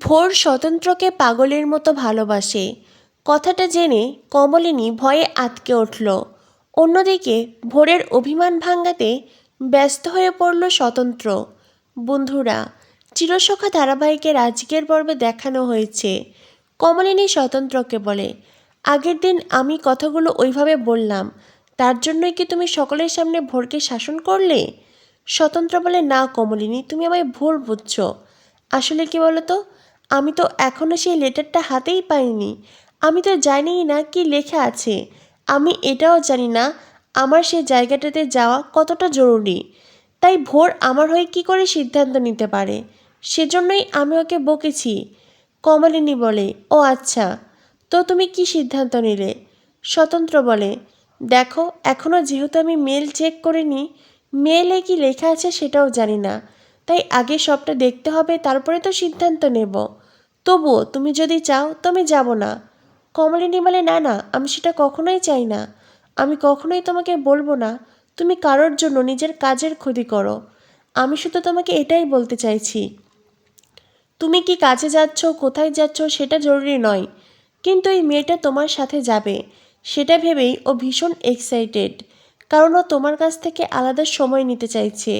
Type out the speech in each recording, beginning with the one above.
ভোর স্বতন্ত্রকে পাগলের মতো ভালোবাসে। কথাটা জেনে কমলিনী ভয়ে আতকে উঠল। অন্যদিকে ভোরের অভিমান ভাঙাতে ব্যস্ত হয়ে পড়ল স্বতন্ত্র। বন্ধুরা, চিরসখা ধারাবাহিকের আজকের পর্বে দেখানো হয়েছে। কমলিনী স্বতন্ত্রকে বলে, আগের দিন আমি কথাগুলো ওইভাবে বললাম, তার জন্যই কি তুমি সকলের সামনে ভোরকে শাসন করলে? স্বতন্ত্র বলে, না কমলিনী, তুমি আমায় ভুল বুঝছ। আসলে কি বলো তো আমি তো এখনও সেই লেটারটা হাতেই পাইনি। আমি তো জানিই না কি লেখা আছে। আমি এটাও জানি না আমার সেই জায়গাটাতে যাওয়া কতটা জরুরি। তাই ভোর আমার হয়ে কি করে সিদ্ধান্ত নিতে পারে? সেজন্যই আমি ওকে বকেছি। কমলিনী বলে, ও আচ্ছা তো তুমি কি সিদ্ধান্ত নিলে? স্বতন্ত্র বলে, দেখো এখনও যেহেতু আমি মেল চেক করিনি, মেলে কি লেখা আছে সেটাও জানি না। তাই আগে সবটা দেখতে হবে, তারপরে তো সিদ্ধান্ত নেব। তবুও তুমি যদি চাও তো আমি যাব না। কমলিনী বলে, না না, আমি সেটা কখনোই চাই না। আমি কখনোই তোমাকে বলব না। তুমি কারোর জন্য নিজের কাজের ক্ষতি করো। আমি শুধু তোমাকে এটাই বলতে চাইছি। তুমি কি কাজে যাচ্ছ, কোথায় যাচ্ছ, সেটা জরুরি নয়। কিন্তু এই মেয়েটা তোমার সাথে যাবে। সেটা ভেবেই ও ভীষণ এক্সাইটেড কারণ ও তোমার কাছ থেকে আলাদা সময় নিতে চাইছে।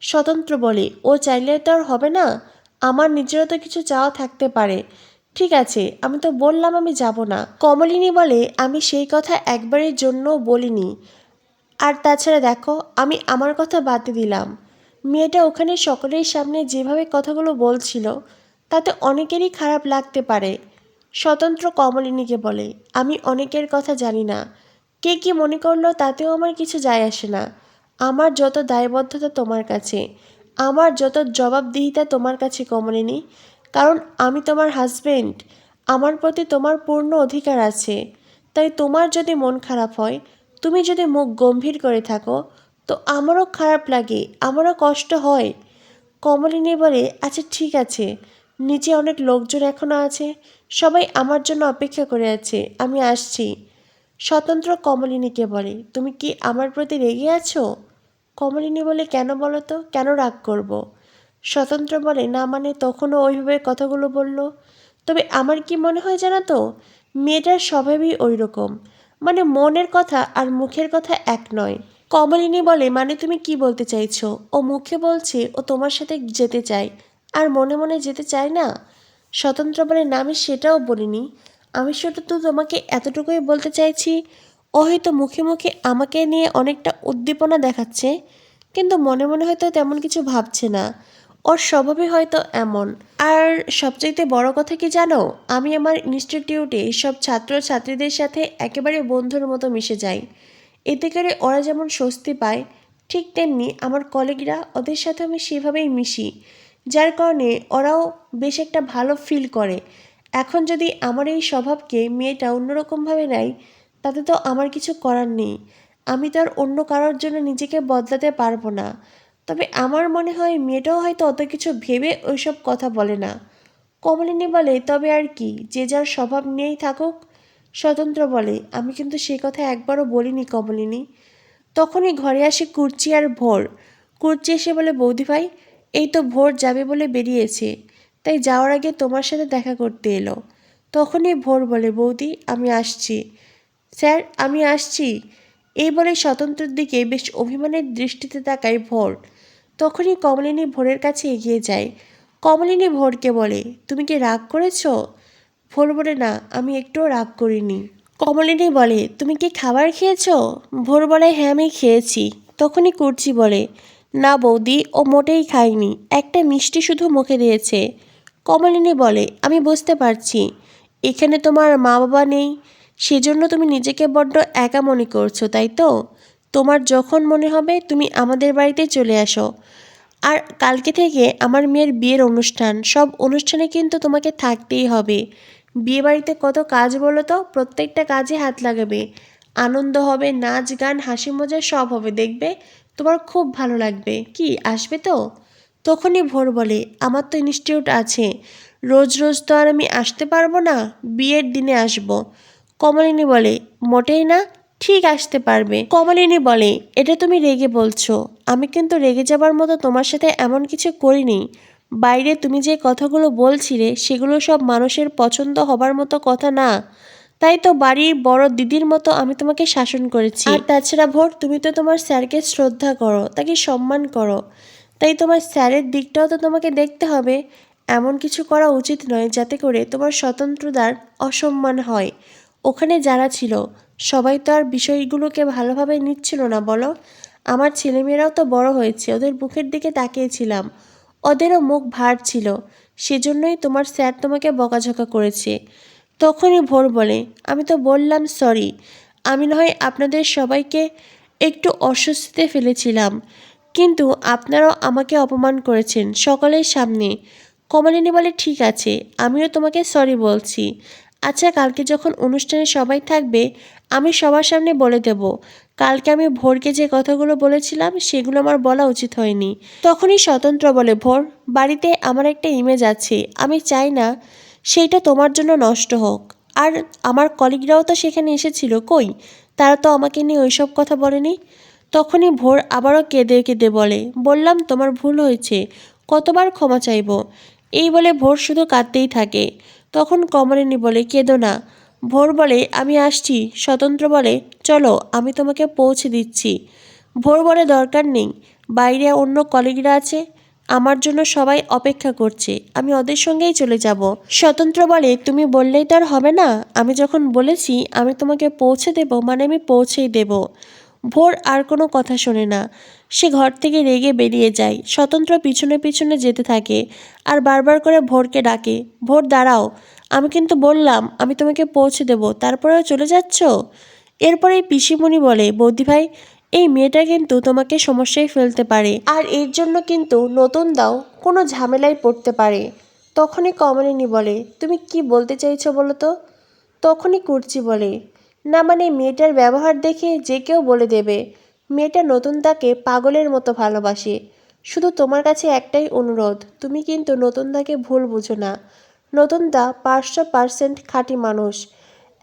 স্বতন্ত্র বলে, ও চাইলে তো আর হবে না? আমার নিজেরও তো কিছু চাওয়া থাকতে পারে। ঠিক আছে, আমি তো বললাম আমি যাব না। কমলিনী বলে, আমি সেই কথা একবারের জন্য বলিনি। আর তাছাড়া দেখো, আমি আমার কথা বাদ দিলাম। মেয়েটা ওখানে সকলের সামনে যেভাবে কথাগুলো বলছিল, তাতে অনেকেরই খারাপ লাগতে পারে। স্বতন্ত্র কমলিনীকে বলে, আমি অনেকের কথা জানি না। কে কি মনে করল তাতেও আমার কিছু যায় আসে না। আমার যত দায়বদ্ধতা তোমার কাছে, আমার যত জবাবদিহিতা তোমার কাছে কমলিনী, কারণ আমি তোমার হাজবেন্ড আমার প্রতি তোমার পূর্ণ অধিকার আছে। তাই তোমার যদি মন খারাপ হয়, তুমি যদি মুখ গম্ভীর করে থাকো, তো আমারও খারাপ লাগে, আমারও কষ্ট হয়। কমলিনী বলে আচ্ছা ঠিক আছে। নিচে অনেক লোকজন এখনও আছে, সবাই আমার জন্য অপেক্ষা করে আছে, আমি আসছি। স্বতন্ত্র কমলিনীকে বলে, তুমি কি আমার প্রতি রেগে আছো? কমলিনী বলে, কেন বলো তো? কেন রাগ করব। স্বতন্ত্র বলে, না মানে তখনও ওইভাবে কথাগুলো বলল। তবে আমার কি মনে হয় জানো তো? মেয়েটার স্বভাবই ওই রকম মানে মনের কথা আর মুখের কথা এক নয়। কমলিনী বলে মানে তুমি কি বলতে চাইছো? ও মুখে বলছে, ও তোমার সাথে যেতে চায়। আর মনে মনে যেতে চায় না? স্বতন্ত্র বলে, না, আমি সেটাও বলিনি। আমি শুধু তো তোমাকে এতটুকুই বলতে চাইছি ও হয়তো মুখে মুখে আমাকে নিয়ে অনেকটা উদ্দীপনা দেখাচ্ছে, কিন্তু মনে মনে হয়তো তেমন কিছু ভাবছে না। ওর স্বভাবই হয়তো এমন। আর সবচাইতে বড় কথা কি জানো? আমি আমার ইনস্টিটিউটে সব ছাত্র ছাত্রীদের সাথে একেবারে বন্ধুর মতো মিশে যাই। এতে করে ওরা যেমন স্বস্তি পায়, ঠিক তেমনি আমার কলিগরা ওদের সাথে আমি সেভাবেই মিশি, যার কারণে ওরাও বেশ একটা ভালো ফিল করে। এখন যদি আমার এই স্বভাবকে মেয়েটা অন্যরকমভাবে নেয় তাতে তো আমার কিছু করার নেই। আমি তো আর অন্য কারোর জন্য নিজেকে বদলাতে পারব না। তবে আমার মনে হয় মেয়েটাও হয়তো অত কিছু ভেবে ওইসব কথা বলে না। কমলিনী বলে, তবে আর কি, যে যার স্বভাব নিয়েই থাকুক, স্বতন্ত্র বলে। আমি কিন্তু সে কথা একবারও বলিনি কমলিনী। তখনই ঘরে আসে কুর্চি আর ভোর। কুর্চি এসে বলে, বৌদি ভাই, এই তো ভোর যাবে বলে বেরিয়েছে। তাই যাওয়ার আগে তোমার সাথে দেখা করতে এলো। তখনই ভোর বলে, বৌদি, আমি আসছি। স্যার, আমি আসছি। এই বলে স্বতন্ত্রের দিকে বেশ অভিমানের দৃষ্টিতে তাকায় ভোর। তখনই কমলিনী ভোরের কাছে এগিয়ে যায়। কমলিনী ভোরকে বলে, তুমি কি রাগ করেছ? ভোর বলে, না, আমি একটুও রাগ করিনি। কমলিনী বলে, তুমি কি খাবার খেয়েছ? ভোর বলে হ্যাঁ আমি খেয়েছি। তখনই কুর্চি বলে, না বৌদি, ও মোটেই খায়নি, একটা মিষ্টি শুধু মুখে দিয়েছে। কমলিনী বলে, আমি বুঝতে পারছি। এখানে তোমার মা বাবা নেই সেজন্য তুমি নিজেকে বড্ড একা মনে করছ, তাই তো? তোমার যখন মনে হবে, তুমি আমাদের বাড়িতে চলে আসো। আর কালকে থেকে আমার মেয়ের বিয়ের অনুষ্ঠান, সব অনুষ্ঠানে কিন্তু তোমাকে থাকতেই হবে। বিয়ে বাড়িতে কত কাজ বলো তো, প্রত্যেকটা কাজে হাত লাগাবে। আনন্দ হবে, নাচ, গান, হাসি, মজা সব হবে, দেখবে? তোমার খুব ভালো লাগবে। কি, আসবে তো? তখনই ভোর বলে, আমার তো ইনস্টিটিউট আছে। রোজ রোজ তো আর আমি আসতে পারব না, বিয়ের দিনে আসব। কমলিনী বলে, মোটেই না, ঠিক আসতে পারবে। কমলিনী বলে, এটা তুমি রেগে বলছো। আমি কিন্তু রেগে যাবার মতো তোমার সাথে এমন কিছু করিনি। বাইরে তুমি যে কথাগুলো বলছিলে, সেগুলো সব মানুষের পছন্দ হবার মতো কথা না। তাই তো বাড়ির বড় দিদির মতো আমি তোমাকে শাসন করেছি। আর তাছাড়া ভোর, তুমি তো তোমার স্যারকে শ্রদ্ধা করো, তাকে সম্মান করো। তাই তোমার স্যারের দিকটাও তো তোমাকে দেখতে হবে। এমন কিছু করা উচিত নয় যাতে করে তোমার স্বতন্ত্রতার অসম্মান হয়। ওখানে যারা ছিল, সবাই তো আর বিষয়গুলোকে ভালোভাবে নিচ্ছিল না, বলো? আমার ছেলেমেয়েরাও তো বড় হয়েছে, ওদের মুখের দিকে তাকিয়েছিলাম। ওদেরও মুখ ভার ছিল, সেজন্যই তোমার স্যার তোমাকে বকাঝকা করেছে। তখনই ভোর বলে, আমি তো বললাম, সরি। আমি না হয় আপনাদের সবাইকে একটু অস্বস্তিতে ফেলেছিলাম। কিন্তু আপনারাও আমাকে অপমান করেছেন সকলের সামনে। কমলিনী বলে, ঠিক আছে, আমিও তোমাকে সরি বলছি। আচ্ছা কালকে যখন অনুষ্ঠানে সবাই থাকবে, আমি সবার সামনে বলে দেব। কালকে আমি ভোরকে যে কথাগুলো বলেছিলাম, সেগুলো আমার বলা উচিত হয়নি। তখনই স্বতন্ত্র বলে, ভোর, বাড়িতে আমার একটা ইমেজ আছে, আমি চাই না সেইটা তোমার জন্য নষ্ট হোক। আর আমার কলিগরাও তো সেখানে এসেছিল, কই? তারা তো আমাকে নিয়ে ওইসব কথা বলেনি? তখনই ভোর আবারও কেঁদে কেঁদে বলে, বললাম তোমার ভুল হয়েছে, কতবার ক্ষমা চাইব? এই বলে ভোর শুধু কাঁদতেই থাকে। তখন কমলিনী বলে, কেঁদো না। ভোর বলে, আমি আসছি। স্বতন্ত্র বলে, চলো, আমি তোমাকে পৌঁছে দিচ্ছি। ভোর বলে, দরকার নেই। বাইরে অন্য কলিগরা আছে। আমার জন্য সবাই অপেক্ষা করছে। আমি ওদের সঙ্গেই চলে যাব। স্বতন্ত্র বলে, তুমি বললেই তো আর হবে না। আমি যখন বলেছি, আমি তোমাকে পৌঁছে দেব মানে আমি পৌঁছেই দেব। ভোর আর কোনো কথা শোনে না। সে ঘর থেকে রেগে বেরিয়ে যায়। স্বতন্ত্র পিছনে পিছনে যেতে থাকে আর বারবার করে ভোরকে ডাকে, ভোর, দাঁড়াও। আমি কিন্তু বললাম, আমি তোমাকে পৌঁছে দেব। তারপরেও চলে যাচ্ছ? এরপরে পিসিমণি বলে, বৌদি ভাই, এই মেয়েটা কিন্তু তোমাকে সমস্যায় ফেলতে পারে আর এর জন্য কিন্তু নতুন দাও কোনো ঝামেলায় পড়তে পারে। তখনই কমলিনী বলে, তুমি কি বলতে চাইছো বলো তো? তখনই কুর্চি বলে না মানে মেয়েটার ব্যবহার দেখে যে কেউ বলে দেবে। মেয়েটা নতুন তাকে পাগলের মতো ভালোবাসে। শুধু তোমার কাছে একটাই অনুরোধ, তুমি কিন্তু নতুন তাকে ভুল বুঝো না। নতুন দা পাঁচশো পার্সেন্ট খাঁটি মানুষ।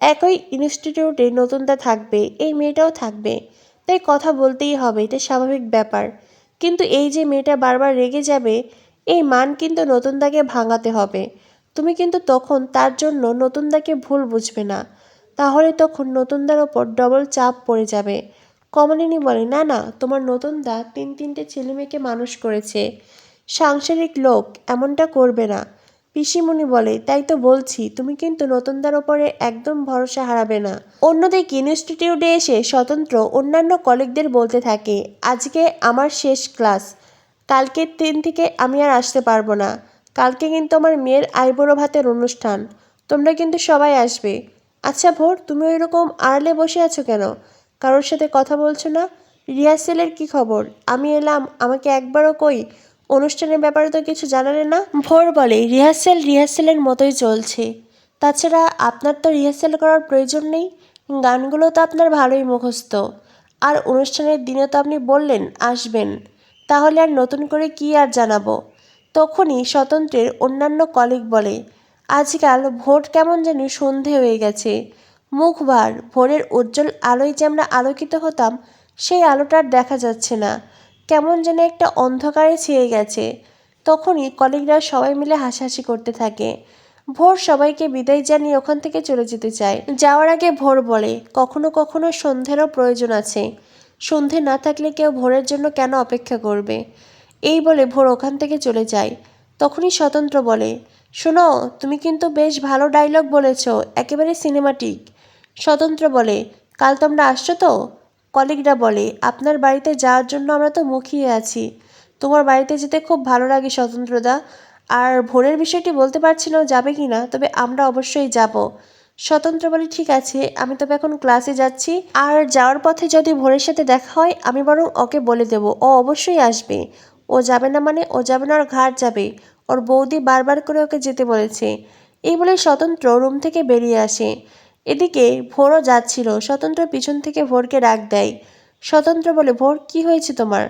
একই ইনস্টিটিউটে নতুনটা থাকবে, এই মেয়েটাও থাকবে। তাই কথা বলতেই হবে, এটা স্বাভাবিক ব্যাপার। কিন্তু এই যে মেয়েটা বারবার রেগে যাবে, এই মান কিন্তু নতুন নতুনদাকে ভাঙাতে হবে। তুমি কিন্তু তখন তার জন্য নতুন নতুনদাকে ভুল বুঝবে না। তাহলে তখন নতুনদার ওপর ডবল চাপ পড়ে যাবে। কমলিনী বলে, না না, তোমার নতুনদা তিন তিনটে ছেলে মেয়েকে মানুষ করেছে। সাংসারিক লোক, এমনটা করবে না। পিসিমণি বলে, তাই তো বলছি, তুমি কিন্তু নতুনদার ওপরে একদম ভরসা হারাবে না। অন্যদিকে ইনস্টিটিউটে এসে স্বতন্ত্র অন্যান্য কলিগদের বলতে থাকে, আজকে আমার শেষ ক্লাস কালকের দিন থেকে আমি আর আসতে পারব না। কালকে কিন্তু আমার মেয়ের আইবুড়ো ভাতের অনুষ্ঠান। তোমরা কিন্তু সবাই আসবে। আচ্ছা ভোর, তুমি ওই রকম আড়ালে বসে আছো কেন? কারোর সাথে কথা বলছো না? রিহার্সেলের কি খবর? আমি এলাম, আমাকে একবারও কই? অনুষ্ঠানের ব্যাপারে তো কিছু জানালে না? ভোর বলে, রিহার্সেল রিহার্সেলের মতোই চলছে। তাছাড়া আপনার তো রিহার্সেল করার প্রয়োজন নেই। গানগুলো তো আপনার ভালোই মুখস্থ। আর অনুষ্ঠানের দিনে তো আপনি বললেন, আসবেন। তাহলে আর নতুন করে কি আর জানাব? তখনই স্বতন্ত্রের অন্যান্য কলিগ বলে আজকাল ভোট কেমন জানি সন্ধে হয়ে গেছে। মুখবার, ভোরের উজ্জ্বল আলোয় যে আমরা আলোকিত হতাম, সেই আলোটা দেখা যাচ্ছে না। কেমন যেন একটা অন্ধকারে ছেয়ে গেছে। তখনই কলিগরা সবাই মিলে হাসাহাসি করতে থাকে। ভোর সবাইকে বিদায় জানিয়ে ওখান থেকে চলে যেতে চায়। যাওয়ার আগে ভোর বলে, কখনো কখনো সন্ধ্যেরও প্রয়োজন আছে। সন্ধে না থাকলে কেউ ভোরের জন্য কেন অপেক্ষা করবে? এই বলে ভোর ওখান থেকে চলে যায়। তখনই স্বতন্ত্র বলে শোনো, তুমি কিন্তু বেশ ভালো ডায়লগ বলেছ, একেবারে সিনেমাটিক স্বতন্ত্র বলে, কাল তোমরা আসছো তো? কলিগরা বলে, আপনার বাড়িতে যাওয়ার জন্য আমরা তো মুখিয়ে আছি। তোমার বাড়িতে যেতে খুব ভালো লাগে স্বতন্ত্রদা আর ভোরের বিষয়টি বলতে পারছি না যাবে কি না, তবে আমরা অবশ্যই যাব। স্বতন্ত্র বলে, ঠিক আছে, আমি তবে এখন ক্লাসে যাচ্ছি। আর যাওয়ার পথে যদি ভোরের সাথে দেখা হয়, আমি বরং ওকে বলে দেব। ও অবশ্যই আসবে। ও যাবে না মানে ও যাবে না, ওর ঘাট যাবে। ওর বৌদি বারবার করে ওকে যেতে বলেছে। এই বলে স্বতন্ত্র রুম থেকে বেরিয়ে আসে। এদিকে ভোরও যাচ্ছিল, স্বতন্ত্র পিছন থেকে ভোরকে ডাক দেয়। স্বতন্ত্র বলে, ভোর, কি হয়েছে তোমার?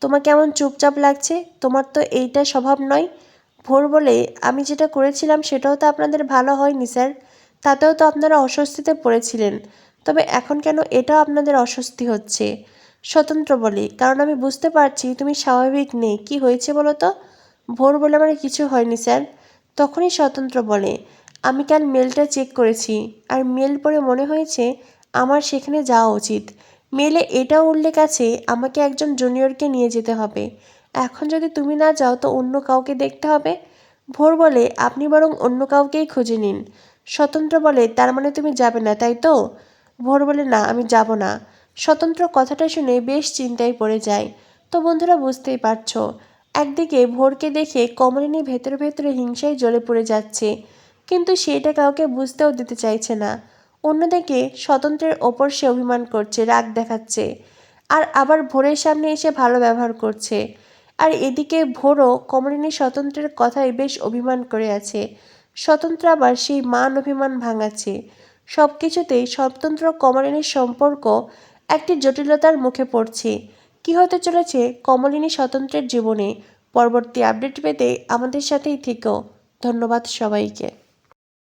তোমার কেমন চুপচাপ লাগছে? তোমার তো এইটা স্বভাব নয়? ভোর বলে, আমি যেটা করেছিলাম সেটাও তো আপনাদের ভালো হয়নি, স্যার। তাতেও তো আপনারা অস্বস্তিতে পড়েছিলেন। তবে এখন কেন এটাও আপনাদের অস্বস্তি হচ্ছে? স্বতন্ত্র বলে, কারণ আমি বুঝতে পারছি তুমি স্বাভাবিক নেই। কি হয়েছে বলো তো? ভোর বলে আমার কিছু হয়নি, স্যার। তখনই স্বতন্ত্র বলে, আমি কাল মেলটা চেক করেছি, আর মেল পড়ে মনে হয়েছে আমার সেখানে যাওয়া উচিত। মেলে এটাও উল্লেখ আছে, আমাকে একজন জুনিয়রকে নিয়ে যেতে হবে। এখন যদি তুমি না যাও, তো অন্য কাউকে দেখতে হবে? ভোর বলে, আপনি বরং অন্য কাউকেই খুঁজে নিন। স্বতন্ত্র বলে, তার মানে তুমি যাবে না, তাই তো? ভোর বলে, না, আমি যাব না। স্বতন্ত্র কথাটা শুনে বেশ চিন্তায় পড়ে যায়। তো বন্ধুরা, বুঝতেই পারছ। একদিকে ভোরকে দেখে কমলিনী ভেতরে ভেতরে হিংসায় জ্বলে পড়ে যাচ্ছে, কিন্তু সেটা কাউকে বুঝতেও দিতে চাইছে না। অন্যদিকে স্বতন্ত্রের ওপর সে অভিমান করছে, রাগ দেখাচ্ছে, আর আবার ভোরের সামনে এসে ভালো ব্যবহার করছে। আর এদিকে ভোরও কমলিনী স্বতন্ত্রের কথায় বেশ অভিমান করে আছে। স্বতন্ত্র আবার সেই মান অভিমান ভাঙাচ্ছে। সব কিছুতেই স্বতন্ত্র কমলিনীর সম্পর্ক একটি জটিলতার মুখে পড়ছে। কি হতে চলেছে কমলিনী স্বতন্ত্রের জীবনে? পরবর্তী আপডেট পেতে আমাদের সাথেই থেকো। ধন্যবাদ সবাইকে।